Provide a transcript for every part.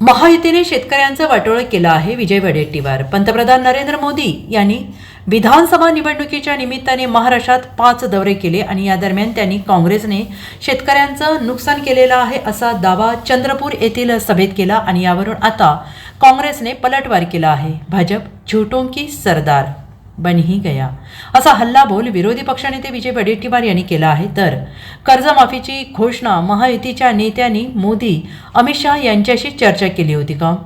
महायुतीने शेतकऱ्यांचं वाटोळं केलं आहे विजय वडेट्टीवार. पंतप्रधान नरेंद्र मोदी यांनी विधानसभा निवडणुकीच्या निमित्ताने महाराष्ट्रात पाच दौरे केले आणि या दरम्यान त्यांनी काँग्रेसने शेतकऱ्यांचं नुकसान केलेलं आहे असा दावा चंद्रपूर येथील सभेत केला आणि यावरून आता काँग्रेसने पलटवार केला आहे. भाजप झुटों की सरदार बन ही गया. असा हल्लाबोल विरोधी पक्षनेते विजय वडेट्टीवार यांनी केला आहे. तर कर्जमाफीची घोषणा महायुतीच्या नेत्यांनी मोदी अमित शहा यांच्याशी चर्चा केली होती का?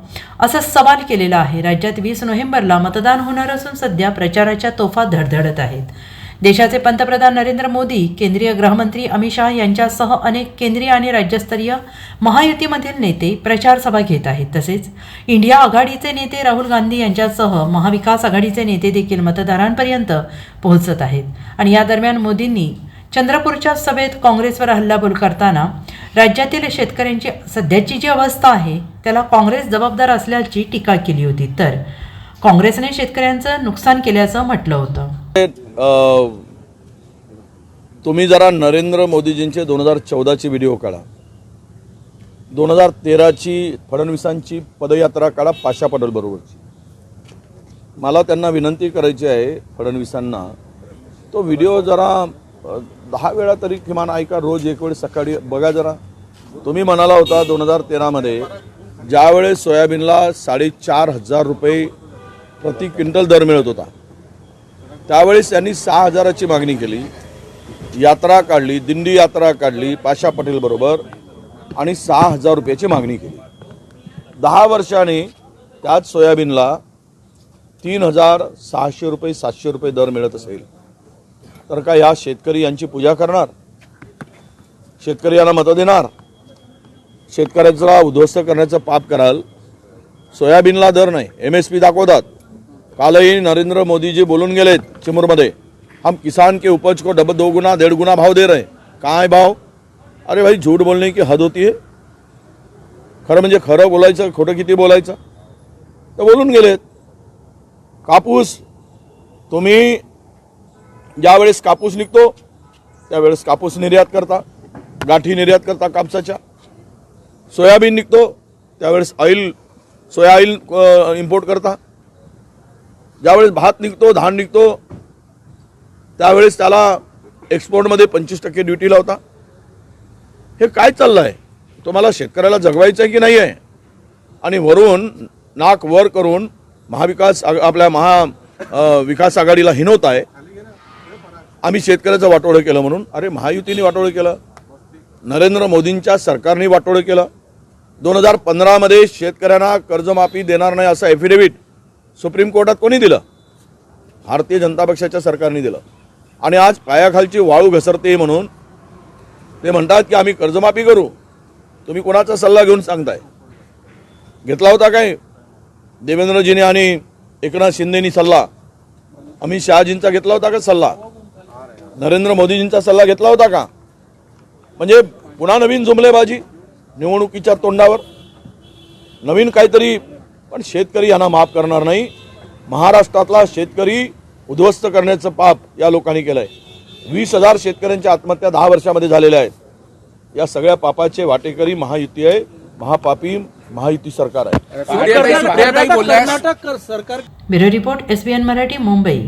असा सवाल केलेला आहे. राज्यात वीस नोव्हेंबरला मतदान होणार असून सध्या प्रचाराच्या तोफा धडधडत आहेत. देशाचे पंतप्रधान नरेंद्र मोदी केंद्रीय गृहमंत्री अमित शहा यांच्यासह अनेक केंद्रीय आणि राज्यस्तरीय महायुतीमधील नेते प्रचार सभा घेत आहेत. तसेच इंडिया आघाडीचे नेते राहुल गांधी यांच्यासह महाविकास आघाडीचे नेते देखील मतदारांपर्यंत पोहोचत आहेत. आणि या दरम्यान मोदींनी चंद्रपूरच्या सभेत काँग्रेसवर हल्लाबोल करताना राज्यातील शेतकऱ्यांची सध्याची जी अवस्था आहे त्याला काँग्रेस जबाबदार असल्याची टीका केली होती. तर काँग्रेसने शेतकऱ्यांचं नुकसान केल्याचं म्हटलं होतं. तुम्ही जरा नरेंद्र मोदीजींचे दोन हजार चौदाची व्हिडिओ काढा. दोन हजार तेराची फडणवीसांची पदयात्रा काढा पाशा पटेल बरोबरची. मला त्यांना विनंती करायची आहे फडणवीसांना. तो व्हिडिओ जरा दहा वेळा तरी किमान ऐका रोज एक वेळ सकाळी बघा जरा. तुम्ही म्हणाला होता दोन हजार तेरामध्ये ज्यावेळेस सोयाबीनला साडेचार हजार रुपये प्रति क्विंटल दर मिळत होता. त्यावेळेस त्यांनी सहा हजाराची मागणी केली. यात्रा काढली दिंडी यात्रा काढली पाशा पटेल बरोबर आणि सहा हजार रुपयाची मागणी केली. दहा वर्षाने त्याच सोयाबीनला तीन हजार सहाशे रुपये सातशे रुपये दर मिळत असेल. तर का या शेतकरी यांची पूजा करणार? शेतकरी यांना मतं देणार? शेतकऱ्याचा उद्ध्वस्त करण्याचं पाप कराल? सोयाबीनला दर नाही. एम एस पी दाखवतात. कालही नरेंद्र मोदी जी बोलून गेलेत चिमूरमध्ये हम किसान के उपज को डबल दो गुना डेढ़ गुना भाव दे रहे काय भाव? अरे भाई झूठ बोलने की हद होती है. खरं म्हणजे खरं बोलायचं खोटं किती बोलायचं? तर बोलून गेलेत. कापूस तुम्ही ज्यावेळेस कापूस निघतो त्यावेळेस कापूस निर्यात करता गाठी निर्यात करता कापसाच्या. सोयाबीन निघतो त्यावेळेस ऑइल सोया ऑइल इम्पोर्ट करता. ज्यावेळेस भात निघतो धान निघतो त्यावेळेस त्याला एक्सपोर्टमध्ये पंचवीस टक्के ड्युटी लावता. हे काय चाललं आहे तुम्हाला शेतकऱ्याला जगवायचं आहे की नाही आहे आणि वरून नाक वर करून महाविकास आपल्या महा विकास आघाडीला हिनवत आहे आम्ही शेतकऱ्याचं वाटोळं केलं म्हणून. अरे महायुतीने वाटोळं केलं. नरेंद्र मोदींच्या सरकारने वाटोळं केलं. दोन हजार पंधरामध्ये शेतकऱ्यांना कर्जमाफी देणार नाही असं ॲफिडेव्हिट सुप्रीम कोर्टात कोणी दिलं? भारतीय जनता पक्षाच्या सरकारने दिलं. आणि आज पायाखालची वाळू घसरते म्हणून ते म्हणतात की आम्ही कर्जमाफी करू. तुम्ही कोणाचा सल्ला घेऊन सांगताय? घेतला होता काय? देवेंद्रजीने आणि एकनाथ शिंदेनी सल्ला. अमित शहाजींचा घेतला होता का सल्ला? नरेंद्र मोदीजींचा सल्ला घेतला होता का? म्हणजे पुन्हा नवीन जुमलेबाजी निवडणुकीच्या तोंडावर. नवीन काहीतरी पण शेतकरी यांना माफ करणार नाही. महाराष्ट्रातला शेतकरी उद्ध्वस्त करण्याचं पाप या लोकांनी केलं आहे वीस हजार शेतकऱ्यांच्या आत्महत्या दहा वर्षामध्ये झालेल्या आहेत. या सगळ्या पापाचे वाटेकरी महायुती आहे. महापापी महायुती सरकार आहे. बोलल्या. Bureau report SBN Marathi Mumbai.